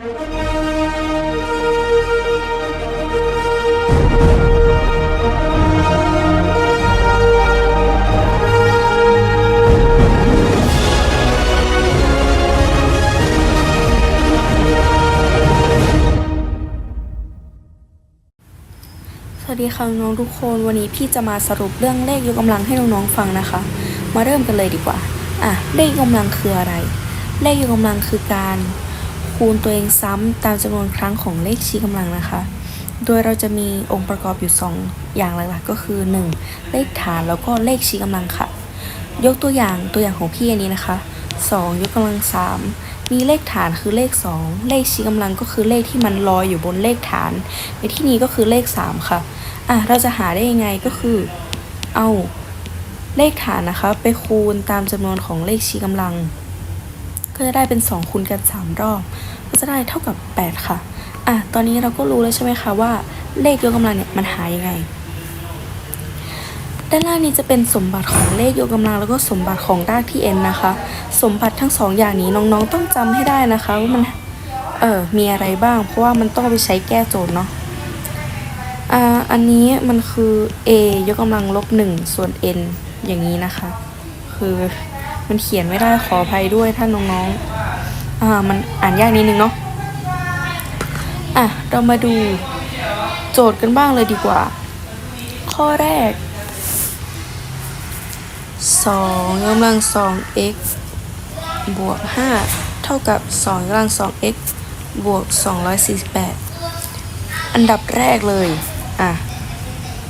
สวัสดีค่ะน้องทุกคนวันนี้พี่จะมาสรุปเรื่องเลขยกกำลังให้น้องๆฟังนะคะ มาเริ่มกันเลยดีกว่า อะเลขยกกำลังคืออะไร เลขยกกำลังคือการ คูณตัวเองซ้ำตามจำนวนครั้งของเลขชี้กำลังนะคะ โดยเราจะมีองค์ประกอบอยู่สองอย่างหลักๆก็คือ 1. เลขฐานแล้วก็เลขชี้กำลังค่ะ ยกตัวอย่างตัวอย่างของพี่อันนี้นะคะ 2 ยกกำลัง 3 มีเลขฐานคือเลข 2 เลขชี้กำลังก็คือเลขที่มันลอยอยู่บนเลขฐาน ในที่นี้ก็คือเลข 3 ค่ะอะเราจะหาได้ยังไงก็คือ เอาเลขฐานนะคะ ไปคูณตามจำนวนของเลขชี้กำลัง ก็จะได้เป็น2คูณกัน 3 รอบ ก็จะได้เท่ากับ 8 ค่ะ อะ ตอนนี้เราก็รู้แล้วใช่ไหมคะว่าเลขยกกำลังเนี่ยมันหายังไง ด้านล่างนี้จะเป็นสมบัติของเลขยกกำลังแล้วก็สมบัติของรากที่ n นะคะ สมบัติทั้งสองอย่างนี้น้องๆต้องจำให้ได้นะคะว่ามันเออมีอะไรบ้าง เพราะว่ามันต้องไปใช้แก้โจทย์เนาะอ่าอันนี้มันคือ a ยกกำลังลบหนึ่งส่วน n อย่างนี้นะคะ คือ มันเขียนไม่ได้ขออภัยด้วยถ้านน้องๆอ่ามันอ่านยากนิดนึงเนาะอะเรามาดูโจทย์กันบ้างเลยดีกว่า ข้อแรก2กกำลัง 2x บวก 5 เท่ากับ 2กำลัง 2x บวก 248 อันดับแรกเลย อะ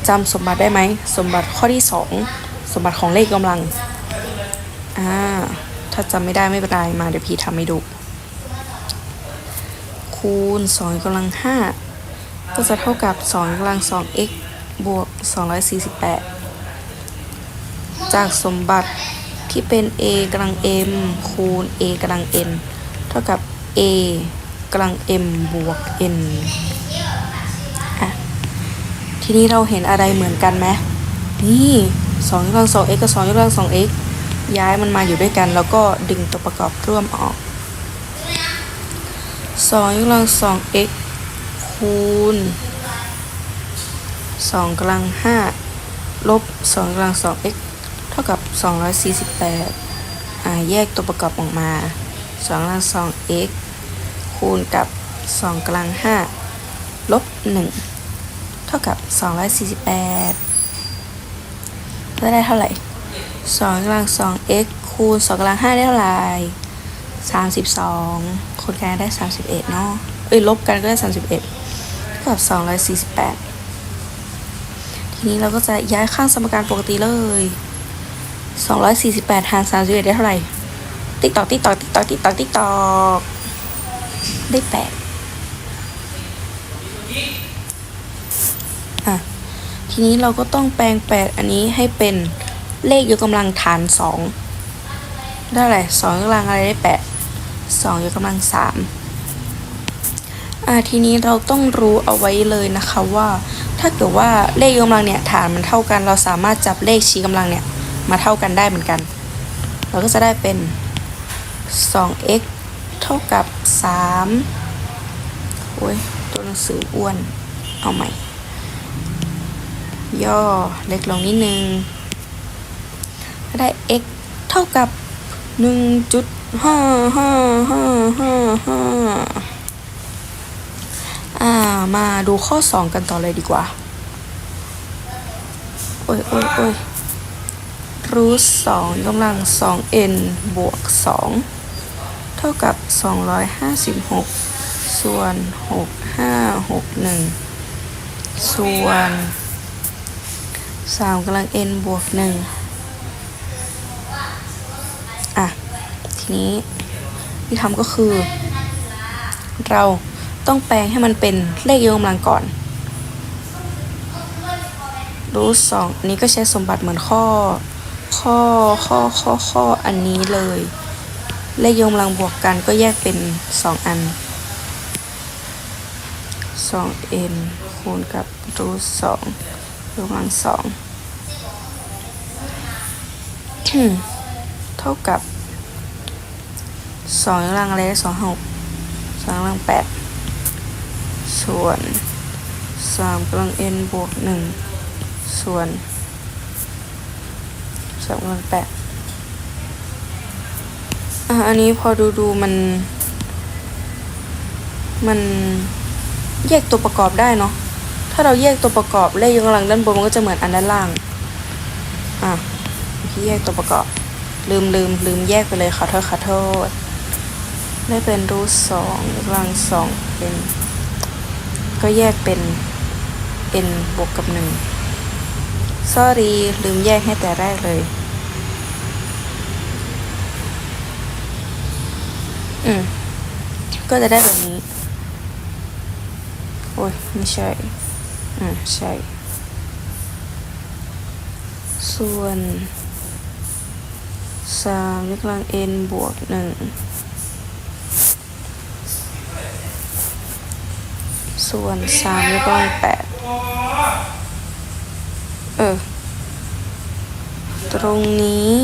จำสมบัติได้ไหม สมบัติข้อที่ 2 สมบัติของเลขกำลัง อ่า ถ้าจำไม่ได้ไม่เป็นไรมาเดี๋ยวพี่ทำให้ดู คูณ2กกำลัง5ก็จะเท่ากับ2กกำลัง 2x บวก 248 จากสมบัติที่เป็น a กำลัง m คูณ a กำลัง n เท่ากับ a กำลัง m บวก n อะ ทีนี้เราเห็นอะไรเหมือนกันไหมนี่2ยกกำลัง 2x กับ2ยกกำลัง 2x ย้ายมันมาอยู่ด้วยกัน แล้วก็ดึงตัวประกอบร่วมออก2ยกกำลัง 2x คูณ2กำลัง 5 ลบ2กำลัง 2x เท่ากับ 248อ่าแยกตัวประกอบออกมา2กำลัง 2x คูณกับ 2กำลัง 5 ลบ 1 เท่ากับ 248ได้เท่าไหร่ 2กำลัง 2x คูณ2กำลัง5ได้เท่าไหร่32คูณกันได้ 31เนาะเอ้ยลบกันก็ได้ 31เท่ากับ 248 ทีนี้เราก็จะย้ายข้างสมการปกติเลย 248หาร31ได้เท่าไหร่ ติ๊กตอกติ๊กตอกติ๊กตอกติ๊กตอกติ๊กตอกได้แปดอะ ทีนี้เราก็ต้องแปลงแปดอันนี้ให้เป็น เลขยกกำลังฐานสองได้อะไรสองยกกำลังอะไรได้แปดสองยกกำลังสามอะทีนี้เราต้องรู้เอาไว้เลยนะคะว่า ถ้าเกิดว่าเลขยกกำลังเนี่ยฐานมันเท่ากัน เราสามารถจับเลขชี้กำลังเนี่ยมาเท่ากันได้เหมือนกัน เราก็จะได้เป็น 2x เท่ากับ 3 โอ้ย ตัวหนังสืออ้วน เอาใหม่ ย่อเล็กลงนิดนึง ก็ได้ x เท่ากับ 1.5555อ่า มาดูข้อ 2 กันต่อเลยดีกว่า โอ้ยโอ้ยโอ้ยรูทสองกำลังสอง n บวกสองเท่ากับ 256 ส่วน 6561 ส่วน3กำลัง n บวก1 นี้ที่ทำก็คือ เราต้องแปลงให้มันเป็นเลขยกกำลังก่อนรูทสองอันนี้ก็ใช้สมบัติเหมือนข้อ ข้อข้อข้อข้ออันนี้เลย เลขยกกำลังบวกกันก็แยกเป็น 2 อัน 2n คูณกับรูทสองยกกำลังสองเท่ากับ 2ยกกำลังอะไรสองหกสามกำลังแปดส่วนสามกำลัง n บวกหนึ่งส่วนสามกำลังแปดอะอันนี้พอดูดูมัน มันแยกตัวประกอบได้เนาะถ้าเราแยกตัวประกอบเลขยกกำลังด้านบนมันก็จะเหมือนอันด้านล่างอะเมื่แยกตัวประกอบ ลืมลืมลืมแยกไปเลยขอโทษขอโทษ ได้เป็นรูทสองยกกำลังสองเป็น ก็แยกเป็น n บวกกับหนึ่ง sorry ลืมแยกให้แต่แรกเลย อืม ก็จะได้แบบนี้ โอ้ย ไม่ใช่อืมใช่ ส่วนสามยกกำลัง n บวกหนึ่ง ส่วนสามยกกำลังแปดเออ ตรงนี้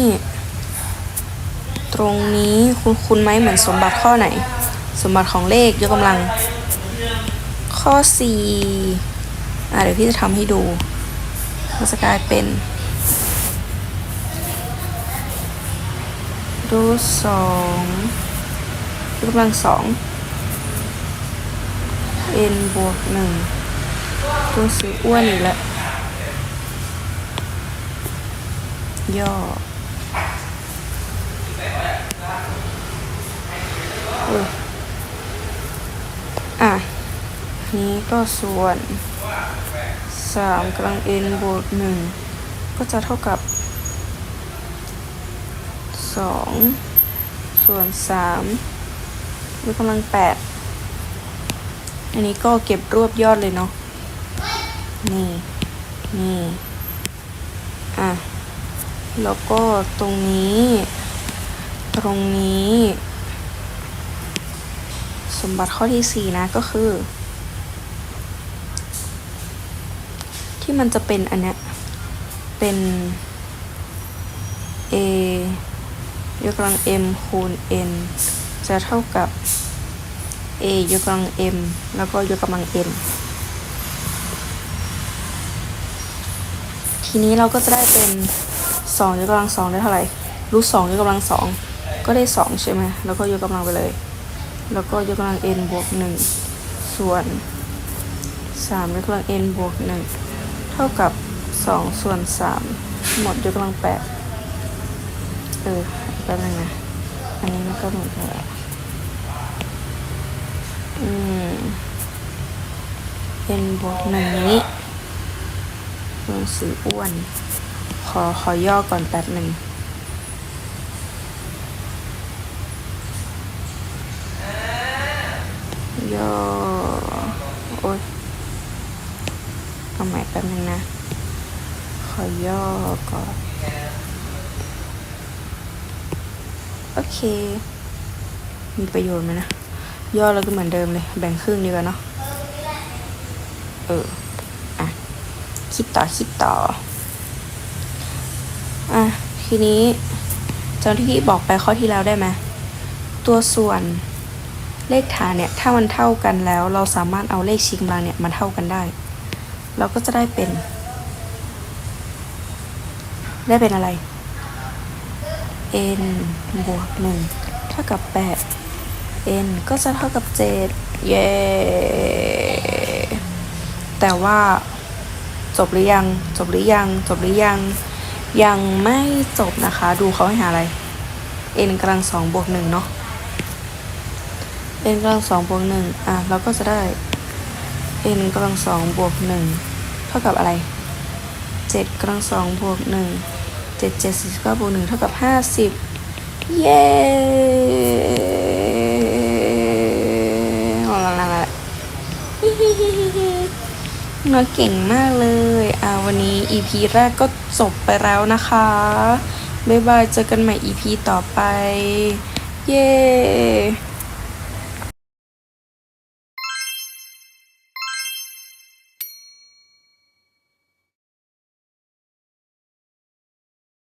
ตรงนี้คุณคุณไหมเหมือนสมบัติข้อไหน สมบัติของเลขยกกำลัง ข้อสี่อะเดี๋ยวพี่จะทำให้ดูมันจะกลายเป็นรูทสองยกกำลังสอง n บวกหนึ่งตัวสีอ้วนอีกแล้วย่อเอออะ นี้ก็ส่วนสามกำลัง n บวกหนึ่งก็จะเท่ากับสองส่วนสามยกกำลังแปด อันนี้ก็เก็บรวบยอดเลยเนาะ นี่ นี่ อะ แล้วก็ตรงนี้ ตรงนี้ สมบัติข้อที่สี่นะก็คือ ที่มันจะเป็นอันเนี้ย เป็น a ยกกำลัง m คูณ n จะเท่ากับ a ยกกำลัง m แล้วก็ยกกำลัง n ทีนี้เราก็จะได้เป็นสองยกกำลังสองได้เท่าไหร่รูทสองยกกำลังสองก็ได้สองใช่ไหมแล้วก็ยกกำลังไปเลย แล้วก็ยกกำลัง n บวกหนึ่งส่วนสามยกกำลัง n บวกหนึ่งเท่ากับสองส่วนสามหมดยกกำลังแปดเออแป๊บนึงนะ อันนี้มันก็เหมือนกันแหละ อืม n บวกหนึ่งนี้หนังสืออ้วน ขอขอย่อก่อนแป๊บหนึ่งย่อ โอ๊ยเอาใหม่แป๊บนึงนะ ขอย่อก่อน โอเค มีประโยชน์ไหมนะ ย่อแล้วก็เหมือนเดิมเลย แบ่งครึ่งดีกว่าเนาะเอออะคิดต่อคิดต่ออะทีนี้จำที่พี่บอกไปข้อที่แล้วได้ไหมตัวส่วนเลขฐานเนี่ยถ้ามันเท่ากันแล้ว เราสามารถเอาเลขชิงกำลังเนี่ยมาเท่ากันได้ เราก็จะได้เป็น ได้เป็นอะไร n บวกหนึ่งเท่ากับแปด n ก็จะเท่ากับเจ็ดเย้ แต่ว่าจบหรือยัง จบหรือยัง จบหรือยัง ยังไม่จบนะคะ ดูเขาให้หาอะไร n กำลังสองบวกหนึ่งเนาะ n กำลังสองบวกหนึ่งอะ เราก็จะได้ n กำลังสองบวกหนึ่งเท่ากับอะไรเจ็ดกำลังสองบวกหนึ่งเจ็ดเจ็ดสิบเก้าบวกหนึ่งเท่ากับห้าสิบเย้ลาลาลา น้อยเก่งมากเลย อ่าวันนี้ EP แรกก็จบไปแล้วนะคะ บ๊ายบาย เจอกันใหม่ EP ต่อไป เย้